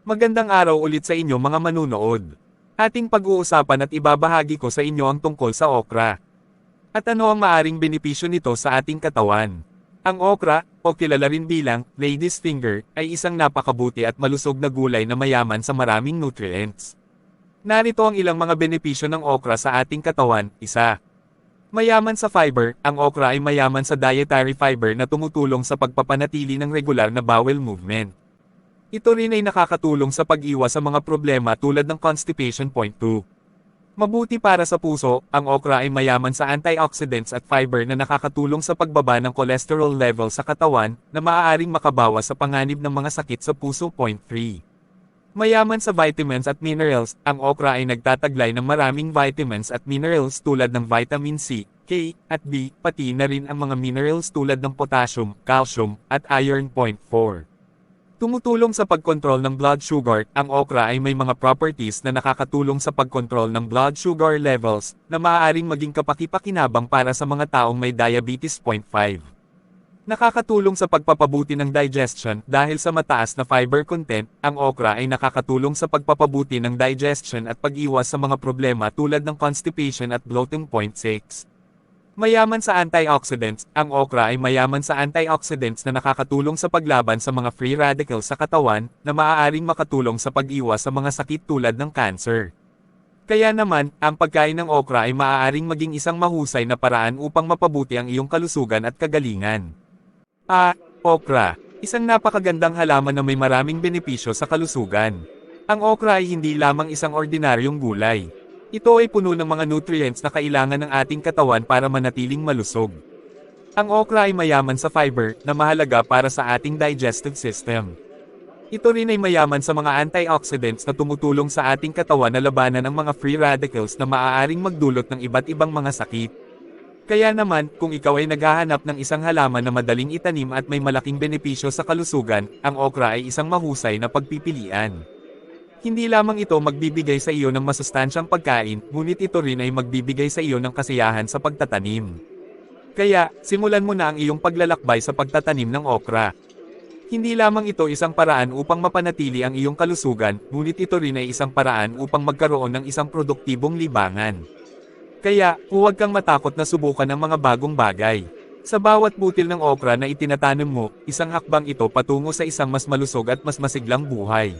Magandang araw ulit sa inyo mga manunood. Ating pag-uusapan at ibabahagi ko sa inyo ang tungkol sa okra. At ano ang maaring benepisyo nito sa ating katawan. Ang okra, o kilala rin bilang lady's finger, ay isang napakabuti at malusog na gulay na mayaman sa maraming nutrients. Narito ang ilang mga benepisyo ng okra sa ating katawan. Isa. Mayaman sa fiber, ang okra ay mayaman sa dietary fiber na tumutulong sa pagpapanatili ng regular na bowel movement. Ito rin ay nakakatulong sa pag-iwas sa mga problema tulad ng constipation. Point 2. Mabuti para sa puso, ang okra ay mayaman sa antioxidants at fiber na nakakatulong sa pagbaba ng cholesterol level sa katawan na maaaring makabawas sa panganib ng mga sakit sa puso. Point 3. Mayaman sa vitamins at minerals, ang okra ay nagtataglay ng maraming vitamins at minerals tulad ng vitamin C, K, at B, pati na rin ang mga minerals tulad ng potassium, calcium, at iron. Point 4. Tumutulong sa pagkontrol ng blood sugar, ang okra ay may mga properties na nakakatulong sa pagkontrol ng blood sugar levels, na maaaring maging kapaki-pakinabang para sa mga taong may diabetes. Point 5. Nakakatulong sa pagpapabuti ng digestion dahil sa mataas na fiber content, ang okra ay nakakatulong sa pagpapabuti ng digestion at pag-iwas sa mga problema tulad ng constipation at bloating. Point 6. Mayaman sa antioxidants, ang okra ay mayaman sa antioxidants na nakakatulong sa paglaban sa mga free radicals sa katawan, na maaaring makatulong sa pag-iwas sa mga sakit tulad ng cancer. Kaya naman, ang pagkain ng okra ay maaaring maging isang mahusay na paraan upang mapabuti ang iyong kalusugan at kagalingan. Ah, okra. Isang napakagandang halaman na may maraming benepisyo sa kalusugan. Ang okra ay hindi lamang isang ordinaryong gulay. Ito ay puno ng mga nutrients na kailangan ng ating katawan para manatiling malusog. Ang okra ay mayaman sa fiber na mahalaga para sa ating digestive system. Ito rin ay mayaman sa mga antioxidants na tumutulong sa ating katawan na labanan ang mga free radicals na maaaring magdulot ng iba't ibang mga sakit. Kaya naman, kung ikaw ay naghahanap ng isang halaman na madaling itanim at may malaking benepisyo sa kalusugan, ang okra ay isang mahusay na pagpipilian. Hindi lamang ito magbibigay sa iyo ng masustansyang pagkain, ngunit ito rin ay magbibigay sa iyo ng kasiyahan sa pagtatanim. Kaya, simulan mo na ang iyong paglalakbay sa pagtatanim ng okra. Hindi lamang ito isang paraan upang mapanatili ang iyong kalusugan, ngunit ito rin ay isang paraan upang magkaroon ng isang produktibong libangan. Kaya, huwag kang matakot na subukan ang mga bagong bagay. Sa bawat butil ng okra na itinatanim mo, isang hakbang ito patungo sa isang mas malusog at mas masiglang buhay.